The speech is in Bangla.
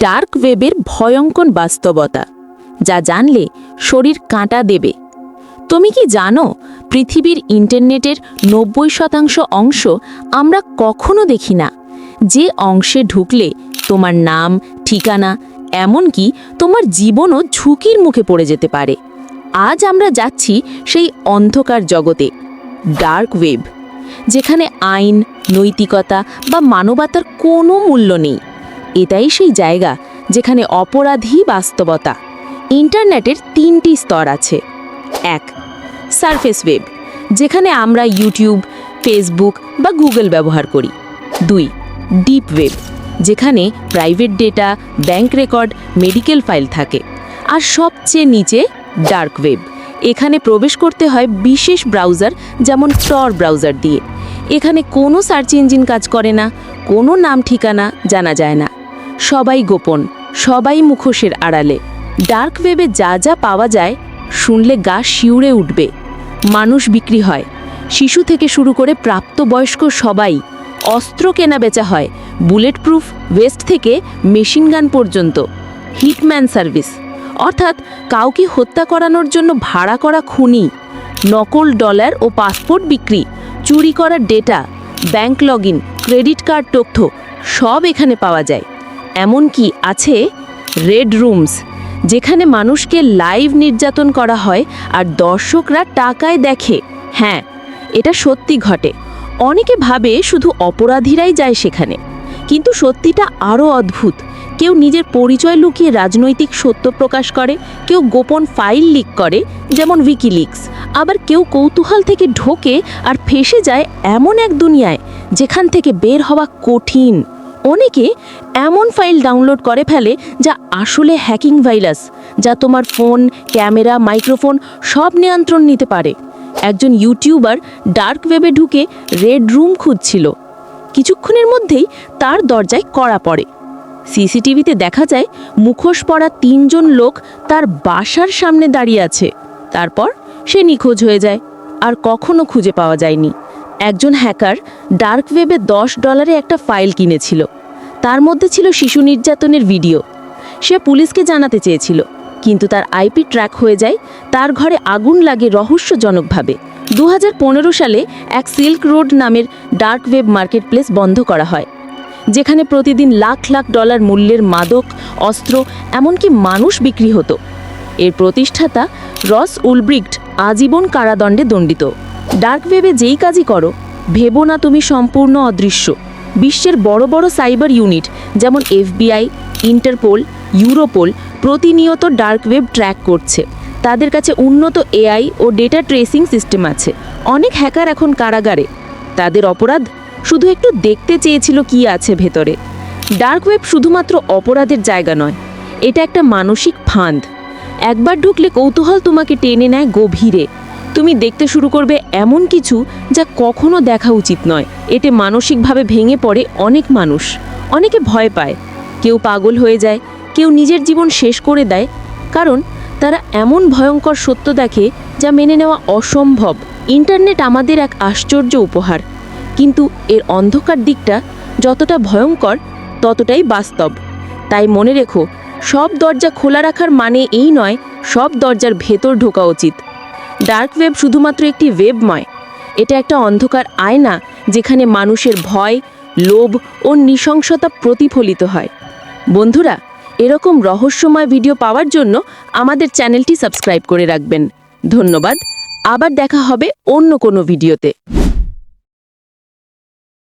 ডার্ক ওয়েবের ভয়ঙ্কর বাস্তবতা, যা জানলে শরীর কাঁটা দেবে। তুমি কি জানো, পৃথিবীর ইন্টারনেটের নব্বই শতাংশ অংশ আমরা কখনো দেখি না? যে অংশে ঢুকলে তোমার নাম, ঠিকানা, এমনকি তোমার জীবনও ঝুঁকির মুখে পড়ে যেতে পারে। আজ আমরা যাচ্ছি সেই অন্ধকার জগতে, ডার্ক ওয়েব, যেখানে আইন, নৈতিকতা বা মানবতার কোনো মূল্য নেই। এটাই সেই জায়গা যেখানে অপরাধী বাস্তবতা। ইন্টারনেটের তিনটি স্তর আছে। এক, সারফেস ওয়েব, যেখানে আমরা ইউটিউব, ফেসবুক বা গুগল ব্যবহার করি। দুই, ডিপ ওয়েব, যেখানে private data, bank record, medical file থাকে। আর সবচেয়ে নিচে, ডার্ক ওয়েব, এখানে প্রবেশ করতে হয় বিশেষ ব্রাউজার যেমন টর ব্রাউজার দিয়ে। এখানে কোনো সার্চ ইঞ্জিন কাজ করে না, কোনো নাম ঠিকানা জানা যায় না। সবাই গোপন, সবাই মুখোশের আড়ালে। ডার্ক ওয়েবে যা যা পাওয়া যায়, শুনলে গা শিউরে উঠবে। মানুষ বিক্রি হয়। শিশু থেকে শুরু করে প্রাপ্তবয়স্ক সবাই অস্ত্র কেনা বেচা হয় বুলেট প্রুফ ওয়েস্ট থেকে মেশিন গান পর্যন্ত, হিটম্যান সার্ভিস। অর্থাৎ কাউকে হত্যা করানোর জন্য ভাড়া করা খুনি, নকল ডলার ও পাসপোর্ট বিক্রি, চুরি করা data, bank log credit card তথ্য সব এখানে পাওয়া যায়। এমনকি আছে রেড রুমস, যেখানে মানুষকে লাইভ নির্যাতন করা হয় আর দর্শকরা টাকায় দেখে। হ্যাঁ এটা সত্যি ঘটে। অনেকে ভাবে শুধু অপরাধীরাই যায় সেখানে। কিন্তু সত্যিটা আরও অদ্ভুত। কেউ নিজের পরিচয় লুকিয়ে রাজনৈতিক সত্য প্রকাশ করে, কেউ গোপন ফাইল লিক করে, যেমন উইকিলিক্স আবার কেউ কৌতূহল থেকে ঢোকে আর ফেসে যায় এমন এক দুনিয়ায়, যেখান থেকে বের হওয়া কঠিন। অনেকে এমন ফাইল ডাউনলোড করে ফেলে যা আসলে হ্যাকিং ভাইরাস, যা তোমার ফোন, ক্যামেরা, মাইক্রোফোন সব নিয়ন্ত্রণ নিতে পারে। একজন ইউটিউবার ডার্ক ওয়েবে ঢুকে রেড রুম খুঁজছিল। কিছুক্ষণের মধ্যেই তার দরজায় কড়া পড়ে। সিসিটিভিতে দেখা যায়, মুখোশ পরা তিনজন লোক তার বাসার সামনে দাঁড়িয়ে আছে। তারপর সে নিখোঁজ হয়ে যায়, আর কখনো খুঁজে পাওয়া যায়নি। একজন হ্যাকার ডার্ক ওয়েবে দশ ডলারে একটা ফাইল কিনেছিল। তার মধ্যে ছিল শিশু নির্যাতনের ভিডিও। সে পুলিশকে জানাতে চেয়েছিল, কিন্তু তার আইপি ট্র্যাক হয়ে যায়, তার ঘরে আগুন লাগে রহস্যজনকভাবে। দু হাজার পনেরো সালে এক সিল্ক রোড নামের ডার্ক ওয়েব মার্কেট প্লেস বন্ধ করা হয়, যেখানে প্রতিদিন লাখ লাখ ডলার মূল্যের মাদক, অস্ত্র, এমনকি মানুষ বিক্রি হতো। এর প্রতিষ্ঠাতা রস উলব্রিক্ট আজীবন কারাদণ্ডে দণ্ডিত। ডার্ক ওয়েবে যেই কাজই করো, ভেবো না তুমি সম্পূর্ণ অদৃশ্য। বিশ্বের বড় বড় সাইবার ইউনিট, যেমন এফবিআই, ইন্টারপোল, ইউরোপোল, প্রতিনিয়ত ডার্ক ওয়েব ট্র্যাক করছে। তাদের কাছে উন্নত এআই ও ডেটা ট্রেসিং সিস্টেম আছে। অনেক হ্যাকার এখন কারাগারে। তাদের অপরাধ? শুধু একটু দেখতে চেয়েছিল কি আছে ভেতরে। ডার্ক ওয়েব শুধুমাত্র অপরাধের জায়গা নয়, এটা একটা মানসিক ফাঁদ। একবার ঢুকলে কৌতূহল তোমাকে টেনে নেয় গভীরে। তুমি দেখতে শুরু করবে এমন কিছু যা কখনো দেখা উচিত নয়। এতে মানসিকভাবে ভেঙে পড়ে অনেক মানুষ। অনেকে ভয় পায়। কেউ পাগল হয়ে যায়, কেউ নিজের জীবন শেষ করে দেয়, কারণ তারা এমন ভয়ঙ্কর সত্য দেখে যা মেনে নেওয়া অসম্ভব। ইন্টারনেট আমাদের এক আশ্চর্য উপহার। কিন্তু এর অন্ধকার দিকটা যতটা ভয়ঙ্কর, ততটাই বাস্তব। তাই মনে রেখো, সব দরজা খোলা রাখার মানে এই নয়, সব দরজার ভেতর ঢোকা উচিত। ডার্ক ওয়েব শুধুমাত্র একটি ওয়েবময় এটা একটা অন্ধকার আয়না যেখানে মানুষের ভয়, লোভ ও নৃশংসতা প্রতিফলিত হয়। বন্ধুরা, এরকম রহস্যময় ভিডিও পাওয়ার জন্য আমাদের চ্যানেলটি সাবস্ক্রাইব করে রাখবেন। ধন্যবাদ, আবার দেখা হবে অন্য কোনো ভিডিওতে।